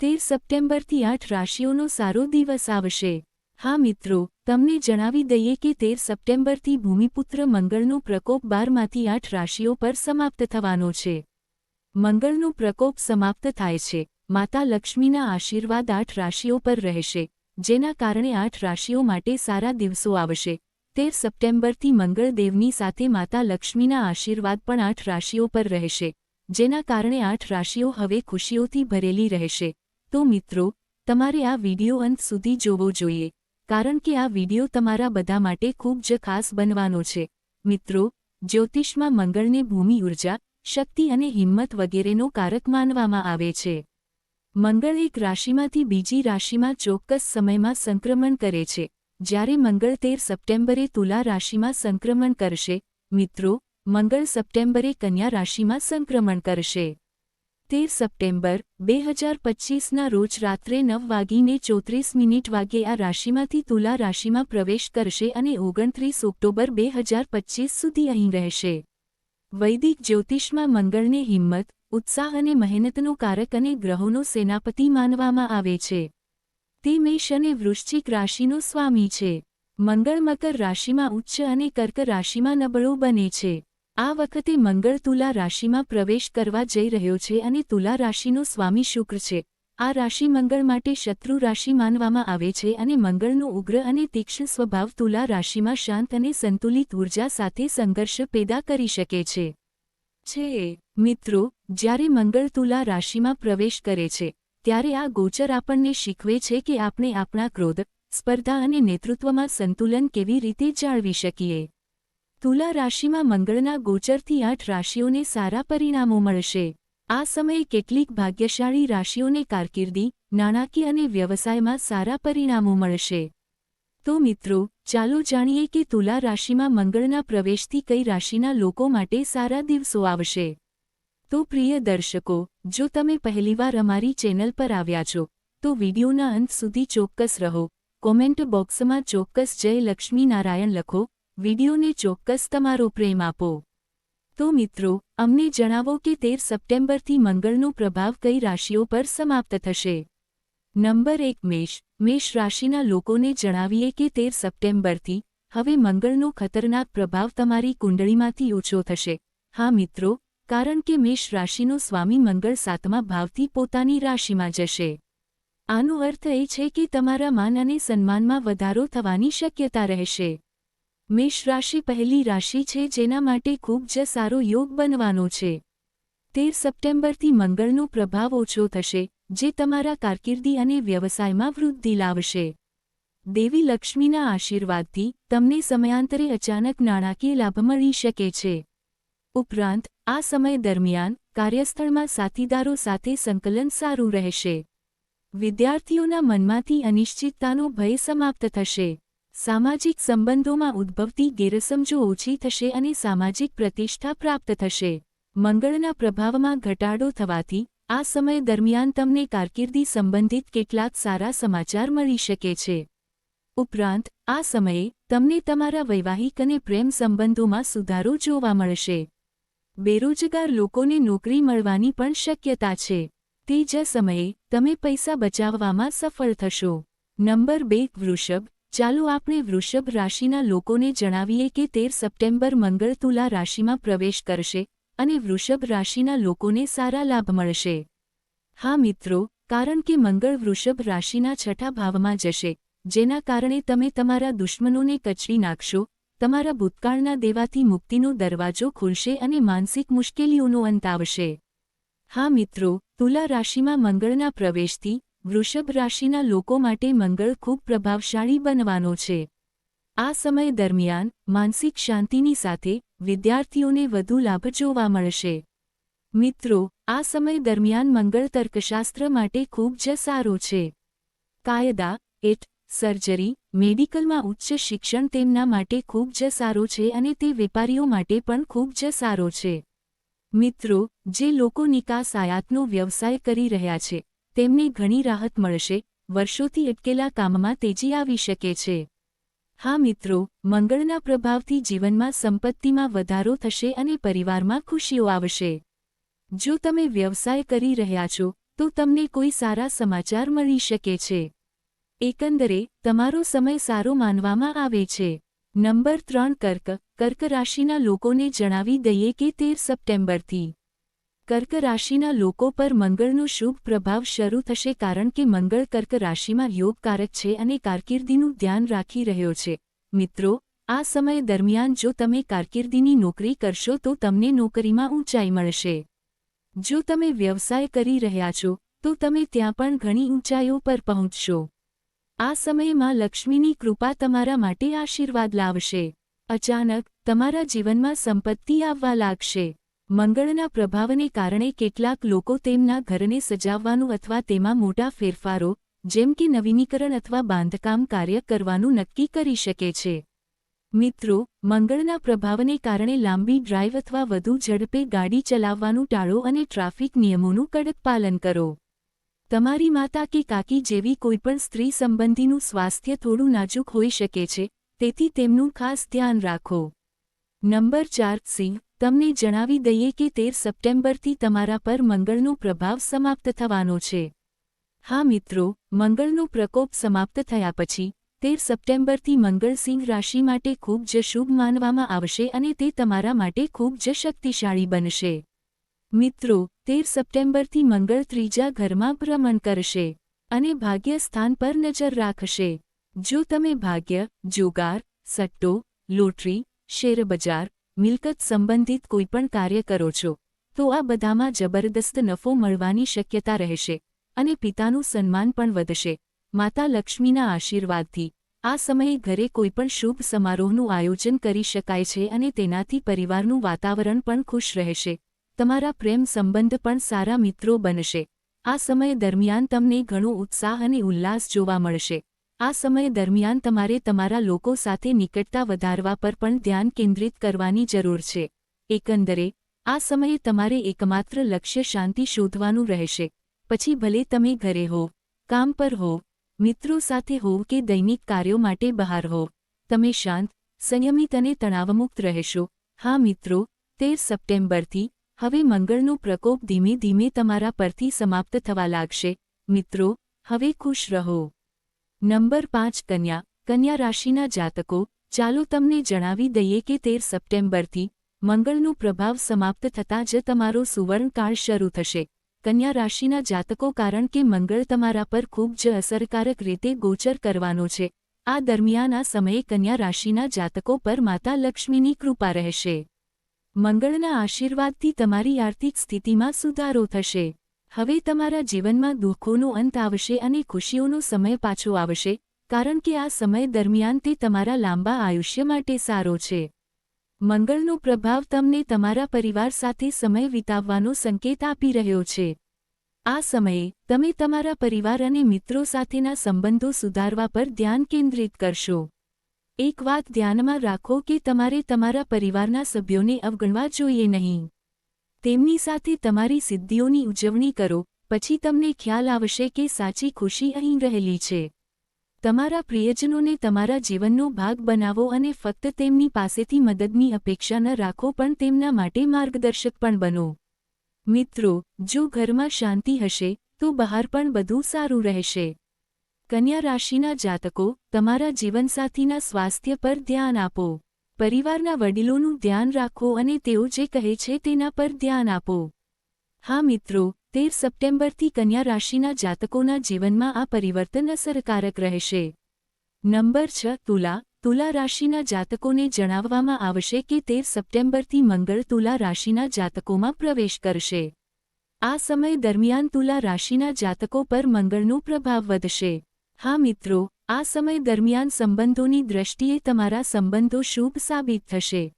તેર સપ્ટેમ્બરથી આઠ રાશિઓનો સારો દિવસ આવશે. હા મિત્રો, તમને જણાવી દઈએ કે તેર સપ્ટેમ્બરથી ભૂમિપુત્ર મંગળનો પ્રકોપ બારમાંથી આઠ રાશિઓ પર સમાપ્ત થવાનો છે. મંગળનો પ્રકોપ સમાપ્ત થાય છે. માતા લક્ષ્મીના આશીર્વાદ આઠ રાશિઓ પર રહેશે, જેના કારણે આઠ રાશિઓ માટે સારા દિવસો આવશે. તેર સપ્ટેમ્બરથી મંગળદેવની સાથે માતા લક્ષ્મીના આશીર્વાદ પણ આઠ રાશિઓ પર રહેશે, જેના કારણે આઠ રાશિઓ હવે ખુશીઓથી ભરેલી રહેશે. તો મિત્રો, તમારે આ વીડિયો અંત સુધી જોવો જોઈએ, કારણ કે આ વિડિયો તમારા બધા માટે ખૂબ જ ખાસ બનવાનો છે. મિત્રો, જ્યોતિષમાં મંગળને ભૂમિ, ઊર્જા, શક્તિ અને હિંમત વગેરેનો કારક માનવામાં આવે છે. મંગળ એક રાશિમાંથી બીજી રાશિમાં ચોક્કસ સમયમાં સંક્રમણ કરે છે. જ્યારે મંગળ તેર સપ્ટેમ્બરે તુલા રાશિમાં સંક્રમણ કરશે, મિત્રો, મંગળ સપ્ટેમ્બરે કન્યા રાશિમાં સંક્રમણ કરશે. તેર સપ્ટેમ્બર, બે હજાર પચ્ચીસના રોજ રાત્રે નવ વાગીને ચોત્રીસ મિનિટ વાગ્યે આ રાશિમાંથી તુલા રાશિમાં પ્રવેશ કરશે અને ઓગણત્રીસ ઓક્ટોબર, બે હજાર પચ્ચીસ સુધી અહીં રહેશે. વૈદિક જ્યોતિષમાં મંગળને હિંમત, ઉત્સાહ અને મહેનતનો કારક અને ગ્રહોનો સેનાપતિ માનવામાં આવે છે. તે મેષ અને વૃશ્ચિક રાશિનો સ્વામી છે. મંગળ મકર રાશિમાં ઉચ્ચ અને કર્ક રાશિમાં નબળો બને છે. આ વખતે મંગળ તુલા રાશિમાં પ્રવેશ કરવા જઈ રહ્યો છે અને તુલા રાશિનો સ્વામી શુક્ર છે. આ રાશિ મંગળ માટે શત્રુ રાશિ માનવામાં આવે છે અને મંગળનો ઉગ્ર અને તીક્ષ્ણ સ્વભાવ તુલા રાશિમાં શાંત અને સંતુલિત ઊર્જા સાથે સંઘર્ષ પેદા કરી શકે છે. છે. મિત્રો, જ્યારે મંગળ તુલા રાશિમાં પ્રવેશ કરે છે, ત્યારે આ ગોચર આપણને શીખવે છે કે આપણે આપણા ક્રોધ, સ્પર્ધા અને નેતૃત્વમાં સંતુલન કેવી રીતે જાળવી શકીએ. તુલા રાશિમાં મંગળના ગોચરથી આઠ રાશિઓને સારા પરિણામો મળશે. આ સમયે કેટલીક ભાગ્યશાળી રાશિઓને કારકિર્દી, નાણાકીય અને વ્યવસાયમાં સારા પરિણામો મળશે. તો મિત્રો, ચાલો જાણીએ કે તુલા રાશિમાં મંગળના પ્રવેશથી કઈ રાશિના લોકો માટે સારા દિવસો આવશે. તો પ્રિય દર્શકો, જો તમે પહેલીવાર અમારી ચેનલ પર આવ્યા છો, તો વિડીયોના અંત સુધી ચોક્કસ રહો. કોમેન્ટ બોક્સમાં ચોક્કસ જય લક્ષ્મી નારાયણ લખો વિડિયોને ચોક્કસ તમારો પ્રેમ આપો. તો મિત્રો, અમને જણાવો કે તેર સપ્ટેમ્બરથી મંગળનો પ્રભાવ કઈ રાશિઓ પર સમાપ્ત થશે? નંબર એક, મેષ. મેષ રાશિના લોકોને જણાવીએ કે તેર સપ્ટેમ્બરથી હવે મંગળનો ખતરનાક પ્રભાવ તમારી કુંડળીમાંથી ઓછો થશે. હા મિત્રો, કારણ કે મેષ રાશિનો સ્વામી મંગળ સાતમા ભાવથી પોતાની રાશિમાં જશે. આનો અર્થ એ છે કે તમારા માન અને સન્માનમાં વધારો થવાની શક્યતા રહેશે. મેષ રાશિ પહેલી રાશિ છે જેના માટે ખૂબ જ સારો યોગ બનવાનો છે. તેર સપ્ટેમ્બરથી મંગળનો પ્રભાવ ઓછો થશે, જે તમારા કારકિર્દી અને વ્યવસાયમાં વૃદ્ધિ લાવશે. દેવી લક્ષ્મીના આશીર્વાદથી તમને સમયાંતરે અચાનક નાણાકીય લાભ મળી શકે છે. ઉપરાંત, આ સમય દરમિયાન કાર્યસ્થળમાં સાથીદારો સાથે સંકલન સારું રહેશે. વિદ્યાર્થીઓના મનમાંથી અનિશ્ચિતતાનો ભય સમાપ્ત થશે. સામાજિક સંબંધોમાં ઉદ્ભવતી ગેરસમજો ઓછી થશે અને સામાજિક પ્રતિષ્ઠા પ્રાપ્ત થશે. મંગળના પ્રભાવમાં ઘટાડો થવાથી આ સમય દરમિયાન તમને કારકિર્દી સંબંધિત કેટલાક સારા સમાચાર મળી શકે છે. ઉપરાંત, આ સમયે તમને તમારા વૈવાહિક અને પ્રેમ સંબંધોમાં સુધારો જોવા મળશે. બેરોજગાર લોકોને નોકરી મળવાની પણ શક્યતા છે. તે જ સમયે તમે પૈસા બચાવવામાં સફળ થશો. નંબર બે, વૃષભ. ચાલો આપણે વૃષભ રાશિના લોકોને જણાવીએ કે તેર સપ્ટેમ્બર મંગળ તુલા રાશિમાં પ્રવેશ કરશે અને વૃષભ રાશિના લોકોને સારા લાભ મળશે. હા મિત્રો, કારણ કે મંગળ વૃષભ રાશિના છઠ્ઠા ભાવમાં જશે, જેના કારણે તમે તમારા દુશ્મનોને કચડી નાખશો, તમારા ભૂતકાળના દેવાથી મુક્તિનો દરવાજો ખુલશે અને માનસિક મુશ્કેલીઓનો અંત આવશે. હા મિત્રો, તુલા રાશિમાં મંગળના પ્રવેશથી વૃષભ રાશિના લોકો માટે મંગળ ખૂબ પ્રભાવશાળી બનવાનો છે. આ સમય દરમિયાન માનસિક શાંતિની સાથે વિદ્યાર્થીઓને વધુ લાભ જોવા મળશે. મિત્રો, આ સમય દરમિયાન મંગળ તર્કશાસ્ત્ર માટે ખૂબ જ સારો છે. કાયદા, એટ, સર્જરી, મેડિકલમાં ઉચ્ચ શિક્ષણ તેમના માટે ખૂબ જ સારો છે અને તે વેપારીઓ માટે પણ ખૂબ જ સારો છે. મિત્રો, જે લોકો નિકાસ આયાતનો વ્યવસાય કરી રહ્યા છે તેમને ઘણી રાહત મળશે, વર્ષોથી અટકેલા કામમાં તેજી આવી શકે છે. હા મિત્રો, મંગળના પ્રભાવથી જીવનમાં સંપત્તિમાં વધારો થશે અને પરિવારમાં ખુશીઓ આવશે. જો તમે વ્યવસાય કરી રહ્યા છો, તો તમને કોઈ સારા સમાચાર મળી શકે છે. એકંદરે, તમારો સમય સારો માનવામાં આવે છે. નંબર ત્રણ, કર્ક. કર્ક રાશિના લોકોને જણાવી દઈએ કે તેર સપ્ટેમ્બરથી કર્ક રાશિના લોકો પર મંગળનો શુભ પ્રભાવ શરૂ થશે કારણ કે મંગળ કર્ક રાશિમાં યોગકારક છે અને કારકિર્દીનું ધ્યાન રાખી રહ્યો છે. મિત્રો, આ સમય દરમિયાન જો તમે કારકિર્દીની નોકરી કરશો તો તમને નોકરીમાં ઊંચાઈ મળશે. જો તમે વ્યવસાય કરી રહ્યા છો, તો તમે ત્યાં પણ ઘણી ઊંચાઈઓ પર પહોંચશો. આ સમયમાં લક્ષ્મીની કૃપા તમારા માટે આશીર્વાદ લાવશે. અચાનક, તમારા જીવનમાં સંપત્તિ આવવા લાગશે. મંગળના પ્રભાવને કારણે કેટલાક લોકો તેમના ઘરને સજાવવાનું અથવા તેમાં મોટા ફેરફારો, જેમ કે નવીનીકરણ અથવા બાંધકામ કાર્ય કરવાનું નક્કી કરી શકે છે. મિત્રો, મંગળના પ્રભાવને કારણે લાંબી ડ્રાઈવ અથવા વધુ ઝડપે ગાડી ચલાવવાનું ટાળો અને ટ્રાફિક નિયમોનું કડક પાલન કરો. તમારી માતા કે કાકી જેવી કોઈપણ સ્ત્રી સંબંધીનું સ્વાસ્થ્ય થોડું નાજુક હોઈ શકે છે, તેથી તેમનું ખાસ ધ્યાન રાખો. નંબર ચાર, સિંહ, તમને જણાવી દઈએ કે તેર સપ્ટેમ્બરથી તમારા પર મંગળનો પ્રભાવ સમાપ્ત થવાનો છે. હા મિત્રો, મંગળનો પ્રકોપ સમાપ્ત થયા પછી, તેર સપ્ટેમ્બરથી મંગળ સિંહ રાશિ માટે ખૂબ જ શુભ માનવામાં આવશે અને તે તમારા માટે ખૂબ જ શક્તિશાળી બનશે. મિત્રો, તેર સપ્ટેમ્બરથી મંગળ ત્રીજા ઘરમાં ભ્રમણ કરશે અને ભાગ્ય સ્થાન પર નજર રાખશે. જો તમે ભાગ્ય, જોગાર, સટ્ટો, લોટરી શેરબજાર મિલકત સંબંધિત કોઈપણ કાર્ય કરો છો, તો આ બધામાં જબરદસ્ત નફો મળવાની શક્યતા રહેશે અને પિતાનું સન્માન પણ વધશે. માતા લક્ષ્મીના આશીર્વાદથી, આ સમયે ઘરે કોઈપણ શુભ સમારોહનું આયોજન કરી શકાય છે અને તેનાથી પરિવારનું વાતાવરણ પણ ખુશ રહેશે. તમારા પ્રેમ સંબંધ પણ સારા મિત્રો બનશે. આ સમય દરમિયાન તમને ઘણો ઉત્સાહ અને ઉલ્લાસ જોવા મળશે. આ સમય દરમિયાન તમારે તમારા લોકો સાથે નિકટતા વધારવા પર પણ ધ્યાન કેન્દ્રિત કરવાની જરૂર છે. એકંદરે, આ સમયે તમારે એકમાત્ર લક્ષ્ય શાંતિ શોધવાનું રહેશે. પછી ભલે તમે ઘરે હો કામ પર હો મિત્રો સાથે હોવ કે દૈનિક કાર્યો માટે બહાર હો તમે શાંત, સંયમિત અને તણાવમુક્ત રહેશો. હા મિત્રો, તેર સપ્ટેમ્બરથી હવે મંગળનો પ્રકોપ ધીમે ધીમે તમારા પરથી સમાપ્ત થવા લાગશે. મિત્રો, હવે ખુશ રહો. નંબર પાંચ, કન્યા. કન્યા રાશિના જાતકો, ચાલો તમને જણાવી દઈએ કે તેર સપ્ટેમ્બરથી મંગળનો પ્રભાવ સમાપ્ત થતાં જ તમારો સુવર્ણકાળ શરૂ થશે. કન્યા રાશિના જાતકો, કારણ કે મંગળ તમારા પર ખૂબ જ અસરકારક રીતે ગોચર કરવાનો છે. આ દરમિયાન આ સમયે કન્યા રાશિના જાતકો પર માતા લક્ષ્મીની કૃપા રહેશે. મંગળના આશીર્વાદથી તમારી આર્થિક સ્થિતિમાં સુધારો થશે. હવે તમારા જીવનમાં દુઃખોનો અંત આવશે અને ખુશીઓનો સમય પાછો આવશે, કારણ કે આ સમય દરમિયાન તે તમારા લાંબા આયુષ્ય માટે સારો છે. મંગળનો પ્રભાવ તમને તમારા પરિવાર સાથે સમય વિતાવવાનો સંકેત આપી રહ્યો છે. આ સમયે, તમે તમારા પરિવાર અને મિત્રો સાથેના સંબંધો સુધારવા પર ધ્યાન કેન્દ્રિત કરશો. એક વાત ધ્યાનમાં રાખો કે તમારે તમારા પરિવારના સભ્યોને અવગણવા જોઈએ નહીં. તેમની સાથે તમારી સિદ્ધિઓની ઉજવણી કરો, પછી તમને ખ્યાલ આવશે કે સાચી ખુશી અહીં રહેલી છે. તમારા પ્રિયજનોને તમારા જીવનનો ભાગ બનાવો અને ફક્ત તેમની પાસેથી મદદની અપેક્ષા ન રાખો પણ તેમના માટે માર્ગદર્શક પણ બનો. મિત્રો, જો ઘરમાં શાંતિ હશે, તો બહાર પણ બધું સારું રહેશે. કન્યા રાશિના જાતકો, તમારા જીવનસાથીના સ્વાસ્થ્ય પર ધ્યાન આપો. પરિવારના વડીલોનું ધ્યાન રાખો અને તેઓ જે કહે છે તેના પર ધ્યાન આપો. હા મિત્રો, તેર સપ્ટેમ્બરથી કન્યા રાશિના જાતકોના જીવનમાં આ પરિવર્તન અસરકારક રહેશે. નંબર છ, તુલા. તુલા રાશિના જાતકોને જણાવવામાં આવશે કે તેર સપ્ટેમ્બરથી મંગળ તુલા રાશિના જાતકોમાં પ્રવેશ કરશે. આ સમય દરમિયાન તુલા રાશિના જાતકો પર મંગળનો પ્રભાવ વધશે. હા મિત્રો, આ સમય દરમિયાન સંબંધોની દ્રષ્ટિએ તમારા સંબંધો શુભ સાબિત થશે.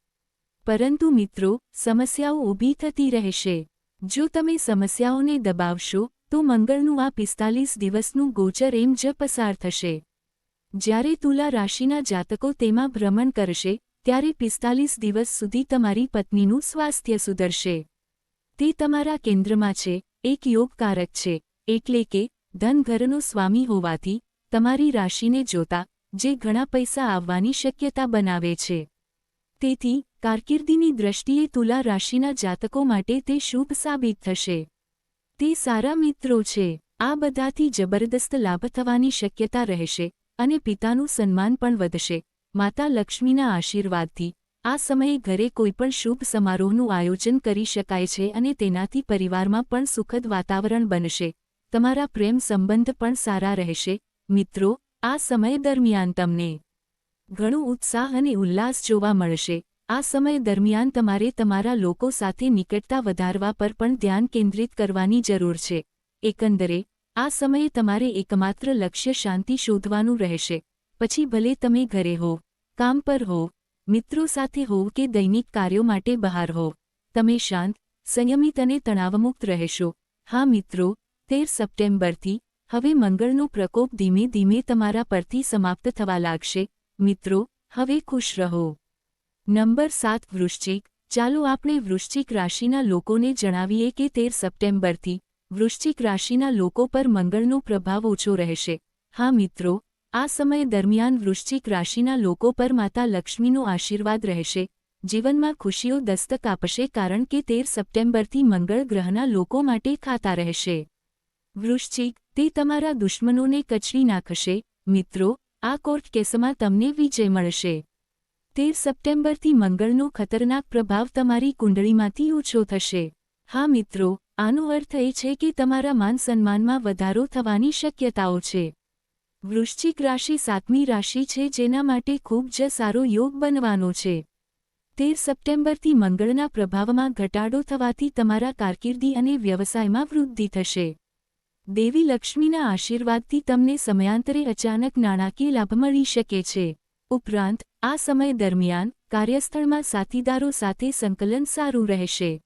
પરંતુ મિત્રો, સમસ્યાઓ ઊભી થતી રહેશે. જો તમે સમસ્યાઓને દબાવશો, તો મંગળનું આ પિસ્તાલીસ દિવસનું ગોચર એમ જ પસાર થશે. જ્યારે તુલા રાશિના જાતકો તેમાં ભ્રમણ કરશે, ત્યારે પિસ્તાલીસ દિવસ સુધી તમારી પત્નીનું સ્વાસ્થ્ય સુધરશે. તે તમારા કેન્દ્રમાં છે, એક યોગકારક છે, એટલે કે ધન ઘરનો સ્વામી હોવાથી તમારી રાશિને જોતા, જે ઘણા પૈસા આવવાની શક્યતા બનાવે છે. તેથી, કારકિર્દીની દ્રષ્ટિએ તુલા રાશિના જાતકો માટે તે શુભ સાબિત થશે. તે સારા મિત્રો છે. આ બધાથી જબરદસ્ત લાભ થવાની શક્યતા રહેશે અને પિતાનું સન્માન પણ વધશે. માતા લક્ષ્મીના આશીર્વાદથી, આ સમયે ઘરે કોઈપણ શુભ સમારોહનું આયોજન કરી શકાય છે અને તેનાથી પરિવારમાં પણ સુખદ વાતાવરણ બનશે. તમારા પ્રેમ સંબંધ પણ સારા રહેશે મિત્રો, આ સમય દરમિયાન તમને ઘણું ઉત્સાહ અને ઉલ્લાસ જોવા મળશે. આ સમય દરમિયાન તમારે તમારા લોકો સાથે નિકટતા વધારવા પર પણ ધ્યાન કેન્દ્રિત કરવાની જરૂર છે. એકંદરે, આ સમયે તમારે એકમાત્ર લક્ષ્ય શાંતિ શોધવાનું રહેશે. પછી ભલે તમે ઘરે હો કામ પર હો મિત્રો સાથે હો કે દૈનિક કાર્યો માટે બહાર હો તમે શાંત, સંયમિત અને તણાવમુક્ત રહેશો. હા મિત્રો, તેર સપ્ટેમ્બરથી હવે મંગળનો પ્રકોપ ધીમે ધીમે તમારા પરથી સમાપ્ત થવા લાગશે. મિત્રો, હવે ખુશ રહો. નંબર સાત, વૃશ્ચિક. ચાલો આપણે વૃશ્ચિક રાશિના લોકોને જણાવીએ કે તેર સપ્ટેમ્બરથી વૃશ્ચિક રાશિના લોકો પર મંગળનો પ્રભાવ ઓછો રહેશે. હા, મિત્રો, આ સમય દરમિયાન વૃશ્ચિક રાશિના લોકો પર માતા લક્ષ્મીનો આશીર્વાદ રહેશે. જીવનમાં ખુશીઓ દસ્તક આપશે કારણ કે તેર સપ્ટેમ્બરથી મંગળ ગ્રહના લોકો માટે ખાતા રહેશે. વૃશ્ચિક, તે તમારા દુશ્મનોને કચડી નાખશે. મિત્રો, આ કોર્ટ કેસમાં તમને વિજય મળશે. તેર સપ્ટેમ્બરથી મંગળનો ખતરનાક પ્રભાવ તમારી કુંડળીમાંથી ઓછો થશે. હા મિત્રો, આનો અર્થ એ છે કે તમારા માન સન્માનમાં વધારો થવાની શક્યતાઓ છે. વૃશ્ચિક રાશિ સાતમી રાશિ છે જેના માટે ખૂબ જ સારો યોગ બનવાનો છે. તેર સપ્ટેમ્બરથી મંગળના પ્રભાવમાં ઘટાડો થવાથી તમારા કારકિર્દી અને વ્યવસાયમાં વૃદ્ધિ થશે. દેવી લક્ષ્મીના આશીર્વાદથી તમને સમયાંતરે અચાનક નાણાકીય લાભ મળી શકે છે. ઉપરાંત, આ સમય દરમિયાન કાર્યસ્થળમાં સાથીદારો સાથે સંકલન સારું રહેશે.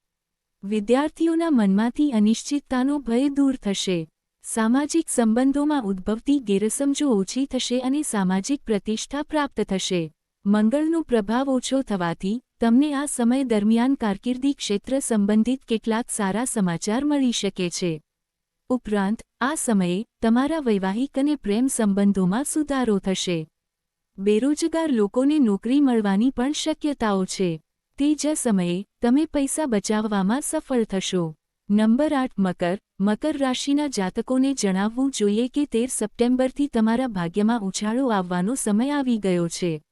વિદ્યાર્થીઓના મનમાંથી અનિશ્ચિતતાનો ભય દૂર થશે. સામાજિક સંબંધોમાં ઉદ્ભવતી ગેરસમજો ઓછી થશે અને સામાજિક પ્રતિષ્ઠા પ્રાપ્ત થશે. મંગળનો પ્રભાવ ઓછો થવાથી તમને આ સમય દરમિયાન કારકિર્દી ક્ષેત્ર સંબંધિત કેટલાક સારા સમાચાર મળી શકે છે. ઉપરાંત, આ સમયે તમારા વૈવાહિક અને પ્રેમ સંબંધોમાં સુધારો થશે. બેરોજગાર લોકોને નોકરી મળવાની પણ શક્યતાઓ છે. તે જ સમયે તમે પૈસા બચાવવામાં સફળ થશો. નંબર આઠ, મકર. મકર રાશિના જાતકોને જણાવવું જોઈએ કે તેર સપ્ટેમ્બરથી તમારા ભાગ્યમાં ઉછાળો આવવાનો સમય આવી ગયો છે.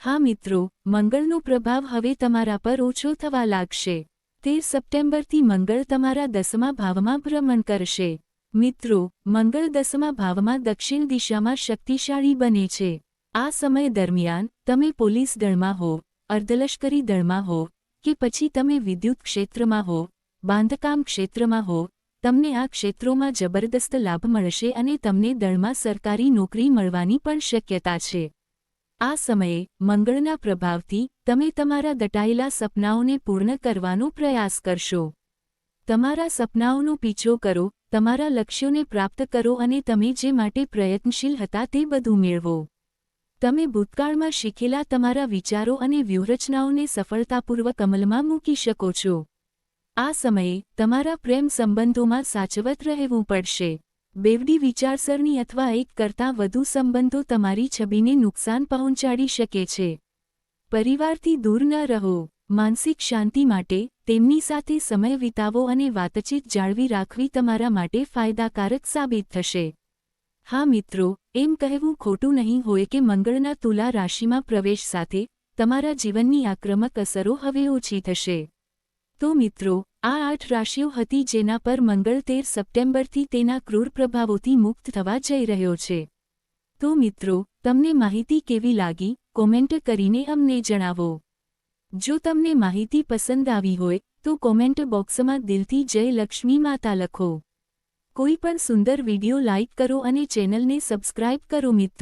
હા મિત્રો, મંગળનો પ્રભાવ હવે તમારા પર ઓછો થવા લાગશે. તેર સપ્ટેમ્બરથી મંગળ તમારા દસમા ભાવમાં ભ્રમણ કરશે. મિત્રો, મંગળ દસમા ભાવમાં દક્ષિણ દિશામાં શક્તિશાળી બને છે. આ સમય દરમિયાન, તમે પોલીસ દળમાં હો, અર્ધલશ્કરી દળમાં હો, કે પછી તમે વિદ્યુત ક્ષેત્રમાં હો, બાંધકામ ક્ષેત્રમાં હો, તમને આ ક્ષેત્રોમાં જબરદસ્ત લાભ મળશે અને તમને દળમાં સરકારી નોકરી મળવાની પણ શક્યતા છે. આ સમયે, મંગળના પ્રભાવથી તમે તમારા દટાયેલા સપનાઓને પૂર્ણ કરવાનો પ્રયાસ કરશો. તમારા સપનાઓનો પીછો કરો, તમારા લક્ષ્યોને પ્રાપ્ત કરો અને તમે જે માટે પ્રયત્નશીલ હતા તે બધું મેળવો. તમે ભૂતકાળમાં શીખેલા તમારા વિચારો અને વ્યૂહરચનાઓને સફળતાપૂર્વક અમલમાં મૂકી શકો છો. આ સમયે તમારા પ્રેમ સંબંધોમાં સાચવત રહેવું પડશે. બેવડી વિચારસરણી અથવા એક કરતાં વધુ સંબંધો તમારી છબીને નુકસાન પહોંચાડી શકે છે. પરિવારથી દૂર ન રહો. માનસિક શાંતિ માટે તેમની સાથે સમય વિતાવો અને વાતચીત જાળવી રાખવી તમારા માટે ફાયદાકારક સાબિત થશે. હા મિત્રો, એમ કહેવું ખોટું નહીં હોય કે મંગળના તુલા રાશિમાં પ્રવેશ સાથે તમારા જીવનની આક્રમક અસરો હવે ઓછી થશે. તો મિત્રો, આ આઠ રાશિઓ હતી જેના પર મંગળ તેર સપ્ટેમ્બરથી તેના ક્રૂર પ્રભાવોથી મુક્ત થવા જઈ રહ્યો છે. તો મિત્રો, તમને માહિતી કેવી લાગી? કોમેન્ટ કરીને અમને જણાવો. જો તમને માહિતી પસંદ આવી હોય, તો કોમેન્ટ બોક્સમાં દિલથી જય લક્ષ્મી માતા લખો. કોઈ પણ સુંદર વિડિયો લાઇક કરો અને ચેનલને સબસ્ક્રાઇબ કરો મિત્રો.